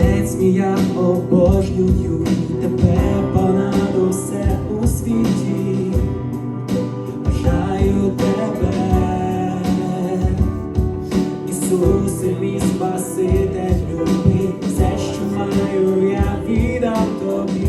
Отець мій, я обожнюю. Тебе понад усе у світі, бажаю тебе, Ісусе, мій Спаситель, люби все, що маю, я віддам тобі.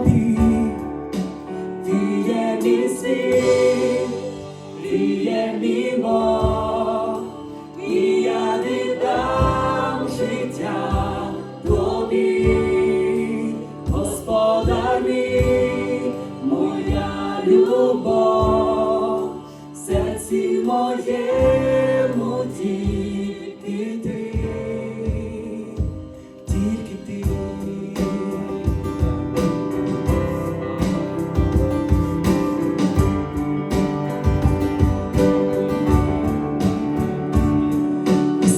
body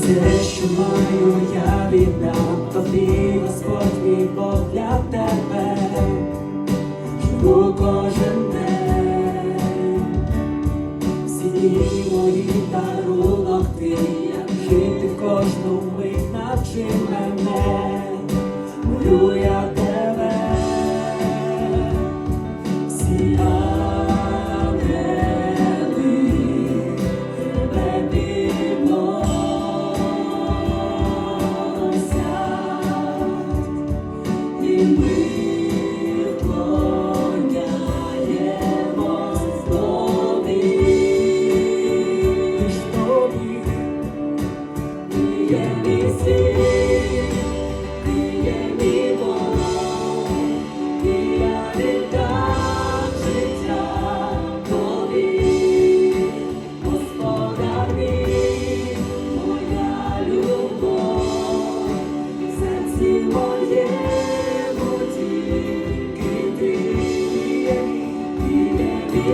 Все те, що маю, я віддам тобі, Господь мій Бог для тебе, у кожен день, всі дії мої дарунок ти, як жити в кожну мить навчи мене, молю я.